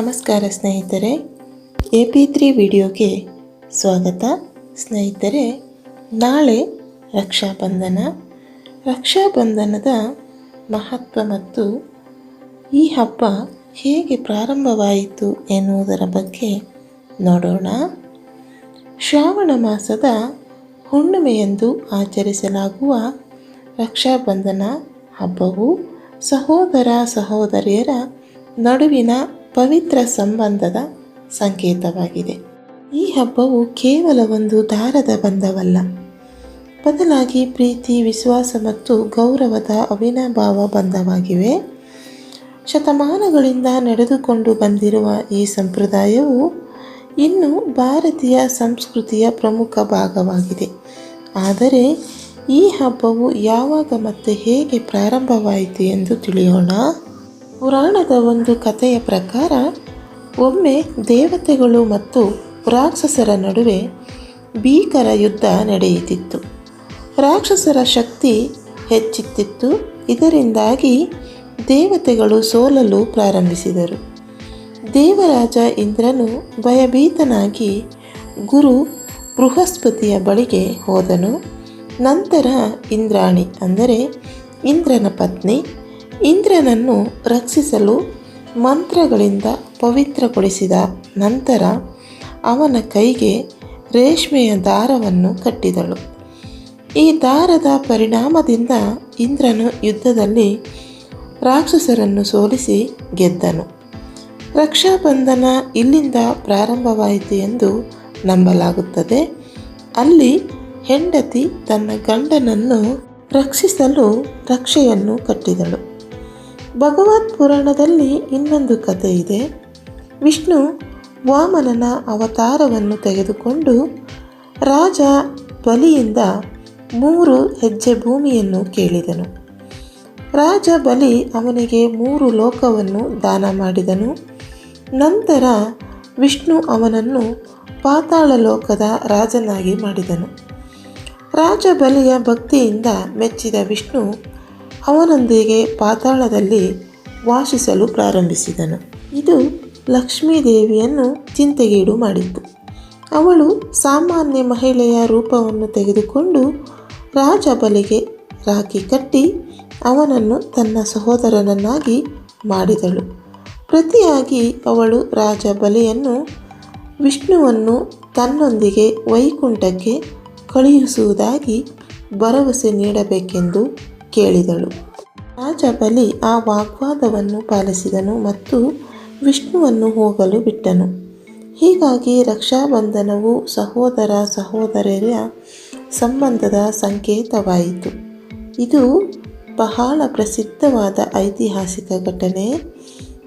ನಮಸ್ಕಾರ ಸ್ನೇಹಿತರೆ, A P three ವಿಡಿಯೋಗೆ ಸ್ವಾಗತ. ಸ್ನೇಹಿತರೆ, ನಾಳೆ ರಕ್ಷಾಬಂಧನ. ರಕ್ಷಾಬಂಧನದ ಮಹತ್ವ ಮತ್ತು ಈ ಹಬ್ಬ ಹೇಗೆ ಪ್ರಾರಂಭವಾಯಿತು ಎನ್ನುವುದರ ಬಗ್ಗೆ ನೋಡೋಣ. ಶ್ರಾವಣ ಮಾಸದ ಹುಣ್ಣಿಮೆಯಂದು ಆಚರಿಸಲಾಗುವ ರಕ್ಷಾಬಂಧನ ಹಬ್ಬವು ಸಹೋದರ ಸಹೋದರಿಯರ ನಡುವಿನ ಪವಿತ್ರ ಸಂಬಂಧದ ಸಂಕೇತವಾಗಿದೆ. ಈ ಹಬ್ಬವು ಕೇವಲ ಒಂದು ದಾರದ ಬಂಧವಲ್ಲ. ಬದಲಾಗಿ ಪ್ರೀತಿ, ವಿಶ್ವಾಸ ಮತ್ತು ಗೌರವದ ಅವಿನಾಭಾವ ಬಂಧವಾಗಿವೆ. ಶತಮಾನಗಳಿಂದ ನಡೆದುಕೊಂಡು ಬಂದಿರುವ ಈ ಸಂಪ್ರದಾಯವು ಇನ್ನು ಭಾರತೀಯ ಸಂಸ್ಕೃತಿಯ ಪ್ರಮುಖ ಭಾಗವಾಗಿದೆ. ಆದರೆ ಈ ಹಬ್ಬವು ಯಾವಾಗ ಮತ್ತು ಹೇಗೆ ಪ್ರಾರಂಭವಾಯಿತು ಎಂದು ತಿಳಿಯೋಣ. ಪುರಾಣದ ಒಂದು ಕಥೆಯ ಪ್ರಕಾರ, ಒಮ್ಮೆ ದೇವತೆಗಳು ಮತ್ತು ರಾಕ್ಷಸರ ನಡುವೆ ಭೀಕರ ಯುದ್ಧ ನಡೆಯುತ್ತಿತ್ತು. ರಾಕ್ಷಸರ ಶಕ್ತಿ ಹೆಚ್ಚುತ್ತಿತ್ತು. ಇದರಿಂದಾಗಿ ದೇವತೆಗಳು ಸೋಲಲು ಪ್ರಾರಂಭಿಸಿದರು. ದೇವರಾಜ ಇಂದ್ರನು ಭಯಭೀತನಾಗಿ ಗುರು ಬೃಹಸ್ಪತಿಯ ಬಳಿಗೆ ಹೋದನು. ನಂತರ ಇಂದ್ರಾಣಿ ಅಂದರೆ ಇಂದ್ರನ ಪತ್ನಿ ಇಂದ್ರನನ್ನು ರಕ್ಷಿಸಲು ಮಂತ್ರಗಳಿಂದ ಪವಿತ್ರಗೊಳಿಸಿದ ನಂತರ ಅವನ ಕೈಗೆ ರೇಷ್ಮೆಯ ದಾರವನ್ನು ಕಟ್ಟಿದಳು. ಈ ದಾರದ ಪರಿಣಾಮದಿಂದ ಇಂದ್ರನು ಯುದ್ಧದಲ್ಲಿ ರಾಕ್ಷಸರನ್ನು ಸೋಲಿಸಿ ಗೆದ್ದನು. ರಕ್ಷಾಬಂಧನ ಇಲ್ಲಿಂದ ಪ್ರಾರಂಭವಾಯಿತು ಎಂದು ನಂಬಲಾಗುತ್ತದೆ. ಅಲ್ಲಿ ಹೆಂಡತಿ ತನ್ನ ಗಂಡನನ್ನು ರಕ್ಷಿಸಲು ರಕ್ಷೆಯನ್ನು ಕಟ್ಟಿದಳು. ಭಗವತ್ ಪುರಾಣದಲ್ಲಿ ಇನ್ನೊಂದು ಕಥೆ ಇದೆ. ವಿಷ್ಣು ವಾಮನನ ಅವತಾರವನ್ನು ತೆಗೆದುಕೊಂಡು ರಾಜ ಬಲಿಯಿಂದ ಮೂರು ಹೆಜ್ಜೆ ಭೂಮಿಯನ್ನು ಕೇಳಿದನು. ರಾಜ ಬಲಿ ಅವನಿಗೆ ಮೂರು ಲೋಕವನ್ನು ದಾನ ಮಾಡಿದನು. ನಂತರ ವಿಷ್ಣು ಅವನನ್ನು ಪಾತಾಳ ಲೋಕದ ರಾಜನಾಗಿ ಮಾಡಿದನು. ರಾಜ ಬಲಿಯ ಭಕ್ತಿಯಿಂದ ಮೆಚ್ಚಿದ ವಿಷ್ಣು ಅವನೊಂದಿಗೆ ಪಾತಾಳದಲ್ಲಿ ವಾಸಿಸಲು ಪ್ರಾರಂಭಿಸಿದನು. ಇದು ಲಕ್ಷ್ಮೀದೇವಿಯನ್ನು ಚಿಂತೆಗೀಡು ಮಾಡಿತು ಅವಳು ಸಾಮಾನ್ಯ ಮಹಿಳೆಯ ರೂಪವನ್ನು ತೆಗೆದುಕೊಂಡು ರಾಜ ಬಲಿಗೆ ರಾಖಿ ಕಟ್ಟಿ ಅವನನ್ನು ತನ್ನ ಸಹೋದರನನ್ನಾಗಿ ಮಾಡಿದಳು. ಪ್ರತಿಯಾಗಿ ಅವಳು ರಾಜ ಬಲಿಯನ್ನು ವಿಷ್ಣುವನ್ನು ತನ್ನೊಂದಿಗೆ ವೈಕುಂಠಕ್ಕೆ ಕಳುಹಿಸುವುದಾಗಿ ಭರವಸೆ ನೀಡಬೇಕೆಂದು ಕೇಳಿದಳು. ರಾಜ ಬಲಿ ಆ ವಾಗ್ವಾದವನ್ನು ಪಾಲಿಸಿದನು ಮತ್ತು ವಿಷ್ಣುವನ್ನು ಹೋಗಲು ಬಿಟ್ಟನು. ಹೀಗಾಗಿ ರಕ್ಷಾಬಂಧನವು ಸಹೋದರ ಸಹೋದರರ ಸಂಬಂಧದ ಸಂಕೇತವಾಯಿತು. ಇದು ಬಹಳ ಪ್ರಸಿದ್ಧವಾದ ಐತಿಹಾಸಿಕ ಘಟನೆ.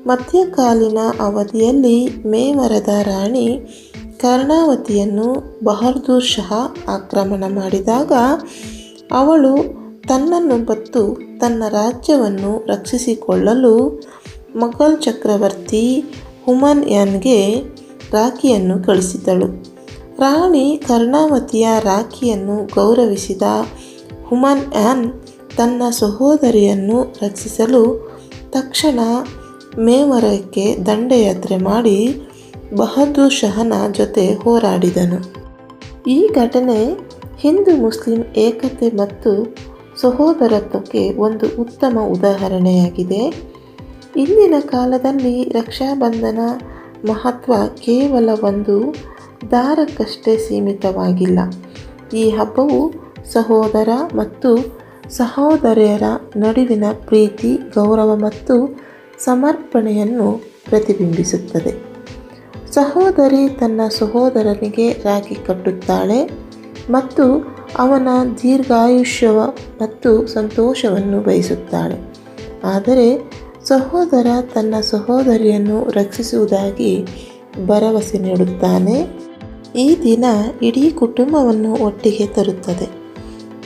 ಮಧ್ಯಕಾಲೀನ ಅವಧಿಯಲ್ಲಿ ಮೇವರದ ರಾಣಿ ಕರ್ಣಾವತಿಯನ್ನು ಬಹದ್ದೂರ್ ಶಹ ಆಕ್ರಮಣ ಮಾಡಿದಾಗ ಅವಳು ತನ್ನನ್ನು ಬತ್ತು ತನ್ನ ರಾಜ್ಯವನ್ನು ರಕ್ಷಿಸಿಕೊಳ್ಳಲು ಮೊಘಲ್ ಚಕ್ರವರ್ತಿ ಹುಮನ್ ಯಾನ್ಗೆ ರಾಖಿಯನ್ನು ಕಳಿಸಿದಳು ರಾಣಿ ಕರ್ಣಾವತಿಯ ರಾಖಿಯನ್ನು ಗೌರವಿಸಿದ ಹುಮನ್ ಯಾನ್ ತನ್ನ ಸಹೋದರಿಯನ್ನು ರಕ್ಷಿಸಲು ತಕ್ಷಣ ಮೇವರಕ್ಕೆ ದಂಡಯಾತ್ರೆ ಮಾಡಿ ಬಹದ್ದೂರ್ ಶಹನ ಜೊತೆ ಹೋರಾಡಿದನು. ಈ ಘಟನೆ ಹಿಂದೂ ಮುಸ್ಲಿಂ ಏಕತೆ ಮತ್ತು ಸಹೋದರತ್ವಕ್ಕೆ ಒಂದು ಉತ್ತಮ ಉದಾಹರಣೆಯಾಗಿದೆ. ಇಂದಿನ ಕಾಲದಲ್ಲಿ ರಕ್ಷಾಬಂಧನ ಮಹತ್ವ ಕೇವಲ ಒಂದು ದಾರಕ್ಕಷ್ಟೇ ಸೀಮಿತವಾಗಿಲ್ಲ. ಈ ಹಬ್ಬವು ಸಹೋದರ ಮತ್ತು ಸಹೋದರಿಯರ ನಡುವಿನ ಪ್ರೀತಿ, ಗೌರವ ಮತ್ತು ಸಮರ್ಪಣೆಯನ್ನು ಪ್ರತಿಬಿಂಬಿಸುತ್ತದೆ. ಸಹೋದರಿ ತನ್ನ ಸಹೋದರನಿಗೆ ರಾಖಿ ಕಟ್ಟುತ್ತಾಳೆ ಮತ್ತು ಅವನ ದೀರ್ಘಾಯುಷ್ಯವ ಮತ್ತು ಸಂತೋಷವನ್ನು ಬಯಸುತ್ತಾಳೆ. ಆದರೆ ಸಹೋದರ ತನ್ನ ಸಹೋದರಿಯನ್ನು ರಕ್ಷಿಸುವುದಾಗಿ ಭರವಸೆ ನೀಡುತ್ತಾನೆ. ಈ ದಿನ ಇಡೀ ಕುಟುಂಬವನ್ನು ಒಟ್ಟಿಗೆ ತರುತ್ತದೆ.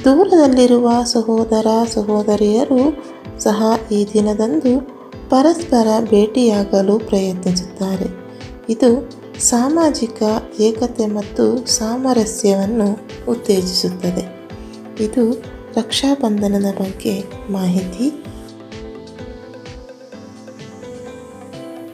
ದೂರದಲ್ಲಿರುವ ಸಹೋದರ ಸಹೋದರಿಯರು ಸಹ ಈ ದಿನದಂದು ಪರಸ್ಪರ ಭೇಟಿಯಾಗಲು ಪ್ರಯತ್ನಿಸುತ್ತಾರೆ. ಇದು ಸಾಮಾಜಿಕ ಏಕತೆ ಮತ್ತು ಸಾಮರಸ್ಯವನ್ನು ಉತ್ತೇಜಿಸುತ್ತದೆ. ಇದು ರಕ್ಷಾಬಂಧನದ ಬಗ್ಗೆ ಮಾಹಿತಿ.